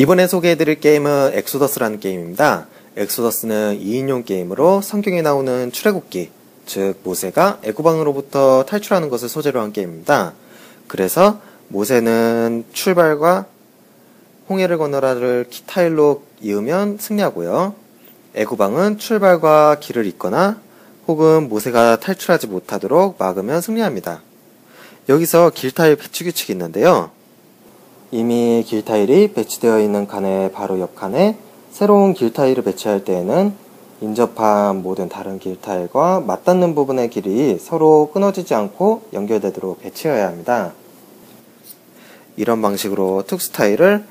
이번에 소개해드릴 게임은 엑소더스라는 게임입니다. 엑소더스는 2인용 게임으로 성경에 나오는 출애굽기, 즉 모세가 애굽왕으로부터 탈출하는 것을 소재로 한 게임입니다. 그래서 모세는 출발과 홍해를 건너라를 타일로 이으면 승리하고요. 애굽왕은 출발과 길을 잇거나 혹은 모세가 탈출하지 못하도록 막으면 승리합니다. 여기서 길 타일 배치 규칙이 있는데요. 이미 길 타일이 배치되어 있는 칸의 바로 옆 칸에 새로운 길 타일을 배치할 때에는 인접한 모든 다른 길 타일과 맞닿는 부분의 길이 서로 끊어지지 않고 연결되도록 배치해야 합니다. 이런 방식으로 특수 타일을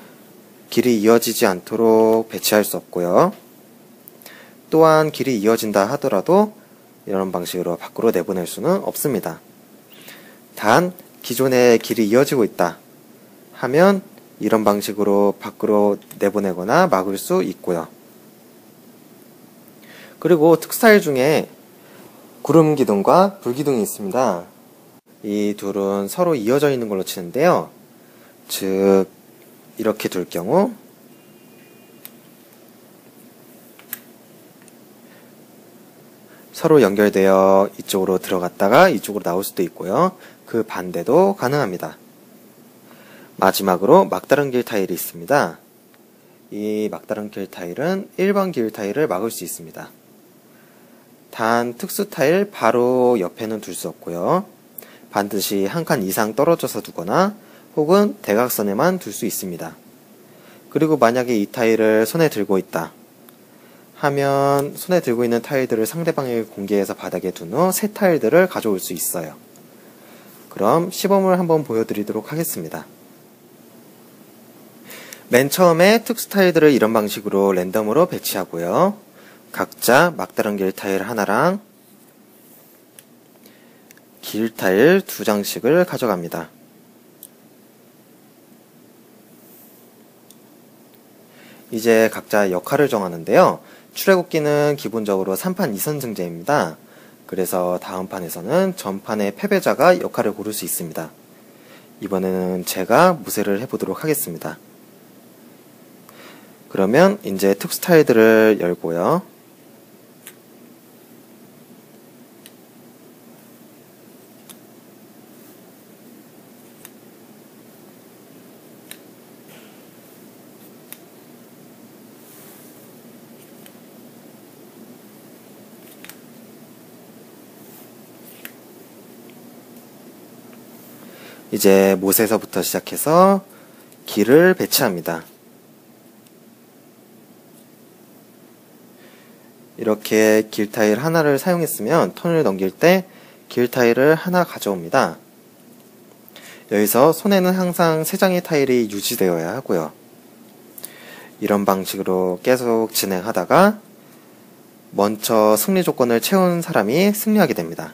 길이 이어지지 않도록 배치할 수 없고요. 또한 길이 이어진다 하더라도 이런 방식으로 밖으로 내보낼 수는 없습니다. 단 기존에 길이 이어지고 있다 하면 이런 방식으로 밖으로 내보내거나 막을 수 있고요. 그리고 특스타일 중에 구름 기둥과 불 기둥이 있습니다. 이 둘은 서로 이어져 있는 걸로 치는데요. 즉 이렇게 둘 경우 서로 연결되어 이쪽으로 들어갔다가 이쪽으로 나올 수도 있고요. 그 반대도 가능합니다. 마지막으로 막다른 길 타일이 있습니다. 이 막다른 길 타일은 일반 길 타일을 막을 수 있습니다. 단 특수 타일 바로 옆에는 둘 수 없고요. 반드시 한 칸 이상 떨어져서 두거나 혹은 대각선에만 둘 수 있습니다. 그리고 만약에 이 타일을 손에 들고 있다 하면 손에 들고 있는 타일들을 상대방에게 공개해서 바닥에 둔 후 새 타일들을 가져올 수 있어요. 그럼 시범을 한번 보여드리도록 하겠습니다. 맨 처음에 특수 타일들을 이런 방식으로 랜덤으로 배치하고요. 각자 막다른 길 타일 하나랑 길 타일 두 장씩을 가져갑니다. 이제 각자 역할을 정하는데요. 출애굽기는 기본적으로 3판 2선승제입니다. 그래서 다음 판에서는 전판의 패배자가 역할을 고를 수 있습니다. 이번에는 제가 무쇠를 해보도록 하겠습니다. 그러면 이제 툭 스타일들을 열고요. 이제 못에서부터 시작해서 길을 배치합니다. 이렇게 길 타일 하나를 사용했으면 턴을 넘길 때 길 타일을 하나 가져옵니다. 여기서 손에는 항상 세 장의 타일이 유지되어야 하고요. 이런 방식으로 계속 진행하다가 먼저 승리 조건을 채운 사람이 승리하게 됩니다.